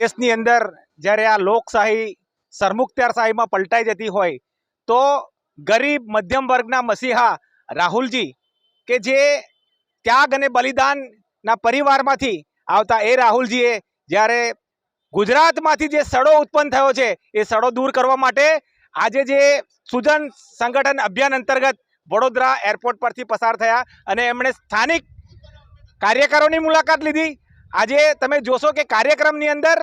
દેશની અંદર જ્યારે આ લોકશાહી, સરમુખત્યારશાહીમાં પલટાઈ જતી હોય, તો ગરીબ મધ્યમ વર્ગના મસીહા રાહુલજી, કે જે ત્યાગ અને બલિદાનના પરિવારમાંથી આવતા એ રાહુલજીએ જ્યારે ગુજરાતમાંથી જે સડો ઉત્પન્ન થયો છે, એ સડો દૂર કરવા માટે આજે જે સુજન સંગઠન અભિયાન અંતર્ગત વડોદરા એરપોર્ટ પરથી પસાર થયા અને એમણે સ્થાનિક કાર્યકરોની મુલાકાત લીધી. આજે તમે જોશો કે કાર્યક્રમની અંદર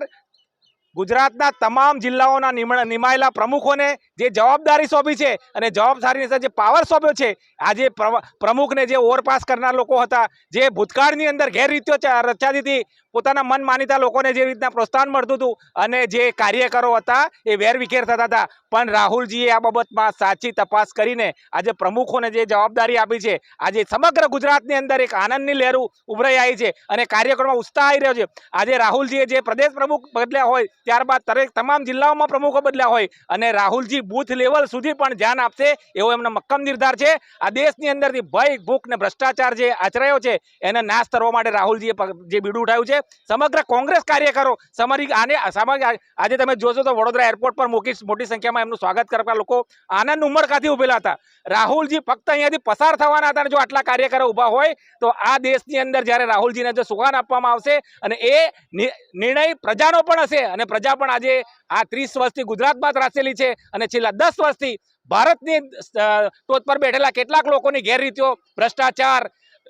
ગુજરાતના તમામ જિલ્લાઓના નિમાયેલા પ્રમુખોને જે જવાબદારી સોંપી છે અને જવાબદારીની સાથે જે પાવર સોંપ્યો છે, આજે પ્રમુખને જે ઓવરપાસ કરનાર લોકો હતા, જે ભૂતકાળની અંદર ગેરરીતિઓ રચાતી હતી પોતાના મન માનીતા લોકોને જે રીતના પ્રોત્સાહન મળતું હતું અને જે કાર્યકરો હતા એ વેરવિખેર થતા હતા. પણ રાહુલજીએ આ બાબતમાં સાચી તપાસ કરીને આજે પ્રમુખોને જે જવાબદારી આપી છે, આજે સમગ્ર ગુજરાતની અંદર એક આનંદની લહેરું ઉભરાઈ આવી છે અને કાર્યક્રમમાં ઉત્સાહ આવી રહ્યો છે. આજે રાહુલજીએ જે પ્રદેશ પ્રમુખ બદલ્યા હોય, ત્યારબાદ દરેક તમામ જિલ્લાઓમાં પ્રમુખો બદલ્યા હોય અને રાહુલજી બૂથ લેવલ સુધી પણ ધ્યાન આપશે એવો એમનો મક્કમ નિર્ધાર છે. આ દેશની અંદરથી ભય, ભૂખ ને ભ્રષ્ટાચાર જે આચરાયો છે, એને નાશ કરવા માટે રાહુલજીએ જે બીડું ઉઠાવ્યું છે સમગ્ર કોંગ્રેસ કાર્યકરો, સમરી આને આજે તમે જોશો તો વડોદરા એરપોર્ટ પર મોટી મોટી સંખ્યામાં એમનું સ્વાગત કરવા લોકો આનંદ ઉમળકાથી ઉભેલા હતા. રાહુલજી ફક્ત અહીંયાથી પસાર થવાના હતા જો આટલા કાર્યકરો ઊભા હોય, તો આ દેશની અંદર જ્યારે રાહુલજીને જો સુગાન આપવામાં આવશે અને એ નિર્ણય પ્રજાનો પણ હશે અને પ્રજા પણ આજે આ ત્રીસ વર્ષથી ગુજરાતમાં ત્રાસેલી છે અને છેલ્લા દસ વર્ષથી ભારતની ટોચ પર બેઠેલા કેટલાક લોકોની ગેરરીતિઓ, ભ્રષ્ટાચાર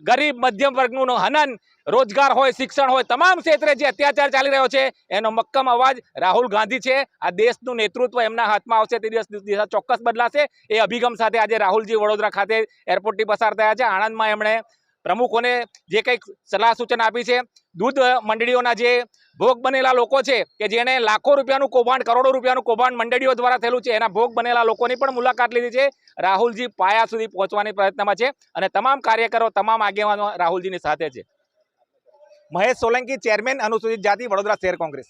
ગરીબ મધ્યમ વર્ગનું હનન, રોજગાર હોય, શિક્ષણ હોય, તમામ ક્ષેત્રે જે અત્યાચાર ચાલી રહ્યો છે, એનો મક્કમ અવાજ રાહુલ ગાંધી છે. આ દેશનું નેતૃત્વ એમના હાથમાં આવશે તે દિવસ દિશા ચોક્કસ બદલાશે. એ અભિગમ સાથે આજે રાહુલજી વડોદરા ખાતે એરપોર્ટથી પસાર થયા છે. આણંદમાં એમણે પ્રમુખોને જે કંઈક સલાહ સૂચન આપી છે, દૂધ મંડળીઓના જે ભોગ બનેલા લોકો છે, કે જેણે લાખો રૂપિયાનું કૌભાંડ, કરોડો રૂપિયાનું કૌભાંડ મંડળીઓ દ્વારા થયેલું છે, એના ભોગ બનેલા લોકોની પણ મુલાકાત લીધી છે. રાહુલજી પાયા સુધી પહોંચવાની પ્રયત્નમાં છે અને તમામ કાર્યકરો, તમામ આગેવાનો રાહુલજીની સાથે છે. મહેશ સોલંકી ચેરમેન અનુસૂચિત જાતિ વડોદરા શહેર કોંગ્રેસ.